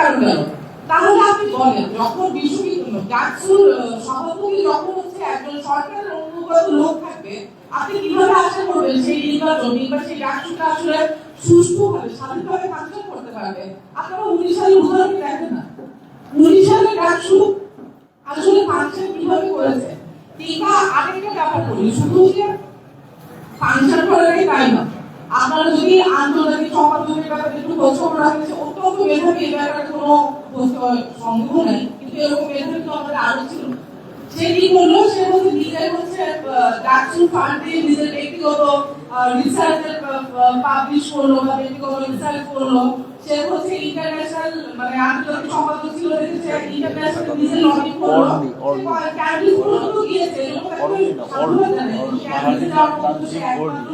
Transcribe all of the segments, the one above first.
কেন গেল তাহলে আপনি বলেন, যখন সভাপতি যখন হচ্ছে একজন সরকারের অনুগত লোক থাকবে, আপনি কীভাবে আশা করবেন সেই নির্বাচন কিংবা সেই ডাকসুটা আসলে সুষ্ঠুভাবে, স্বাধীনভাবে করতে পারবে? আপনারা উনিশ সালের উদাহরণ দেখেন না? উনিশ সালের ডাকসু আসলে ফাংশন কীভাবে করেছে? কিংবা আরেকটা ব্যাপার বলি, শুধু যে ফাংশন করারই তাই না আপনারা যদি আন্তর্জাতিক সম্পাদকের ব্যাপারে একটু খোঁজ খবর রাখেন মেধাবী এই ব্যাপারে কোনো খোঁজ নেই কিন্তু এরকম মেধাবী তো আমাদের আরও ছিল সে কি করল সে হচ্ছে নিজের হচ্ছে ডাকসু ফান্ডে নিজের ব্যক্তিগত রিসার্চের পাবলিশ করল বা ব্যক্তিগত রিসার্চ করল সে হচ্ছে ইন্টারন্যাশনাল মানে আন্তর্জাতিক সম্পাদক ছিল সে ইন্টারন্যাশনাল নিজের লবিং করল. ক্যান্ডিস পর্যন্ত গিয়েছে এরকম একটা সাধুবাদ অরলি। জানাই। যাওয়ার মতো সে একমাত্র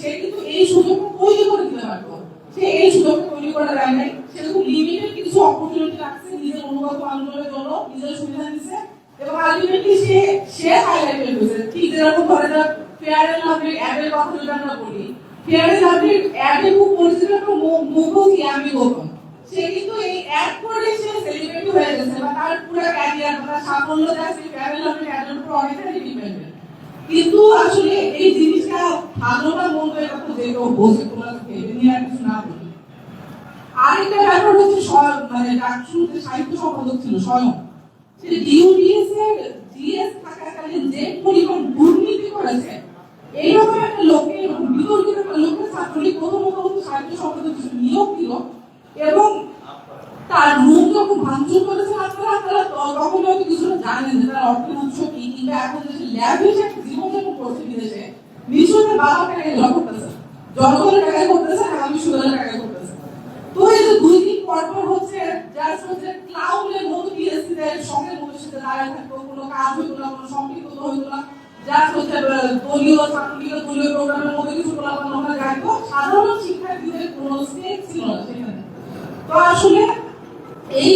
সে কিন্তু এই সুযোগটা তৈরি করে দিতে পারতো সে এই সুযোগটা তৈরি করে দেয় সে খুব লিমিটেড কিছু অপরচুনিটি রাখছে নিজের অনুগত আন্দোলনের জন্য নিজের সুবিধা নিচ্ছে এবং আলটিমেটলি সে সে হাইলাইটেড হয়েছে ঠিক যেরকম ধরে না ফেয়ার এন্ড লাভলি অ্যাডের কথা যদি আমরা বলি ফেয়ার এন্ড লাভলি অ্যাডে খুব পরিচিত একটা মু- আমি গৌতম সে কিন্তু এই অ্যাড করে সে সেলিব্রিটি হয়ে গেছে, বা তার পুরো ক্যারিয়ার বা সাফল্য যা সেই ফেয়ার এন্ড লাভলি অ্যাডের উপর অনেকটাই ডিপেন্ডেন্ট কিন্তু আসলে এই জিনিসটা ভালো না মন্দ তো যে কেউ বোঝে তোমরা ভেবে নিয়ে আর কিছু না বলি। আরেকটা ব্যাপার হচ্ছে মানে ডাকসুর সাহিত্য সম্পাদক ছিল স্বয়ং। সে ডিউডিএস এর ডিএস থাকাকালীন যে পরিমাণ দুর্নীতি করেছে এইরকম একটা লোকে এরকম বিতর্কিত একটা লোকের ছাত্রলীগ প্রথমত হচ্ছে সাহিত্য সম্পাদক নিয়োগ দিল এবং তার রুম যখন ভাঙচুর করেছে আপনারা আপনারা তখন হয়তো কিছুটা জানেন যে তার অর্থের উৎস কি কিংবা এখন হিসেবে একটা জীবনযাপন করছে বিদেশে নিশ্চয়ই বাবা টাকায় জল করতেছে, জনগণের টাকায় করতেছে আগামী সুদের টাকায় করতেছে। তো এই যে দুই দিন পর পর হচ্ছে জাস্ট হচ্ছে ক্লাউডের মতো পিএসসি দেয় সঙ্গে সাথে দাঁড়ায় থাকতো, কোনো কাজ হইতো না, কোনো সম্পৃক্ত হইতো না জাস্ট হচ্ছে দলীয় ছাত্রলীগের দলীয় প্রোগ্রামের মধ্যে কিছু বলাবান আমরা যাইতো সাধারণ শিক্ষার্থীদের কোনো স্টেক ছিল না তো আসলে এই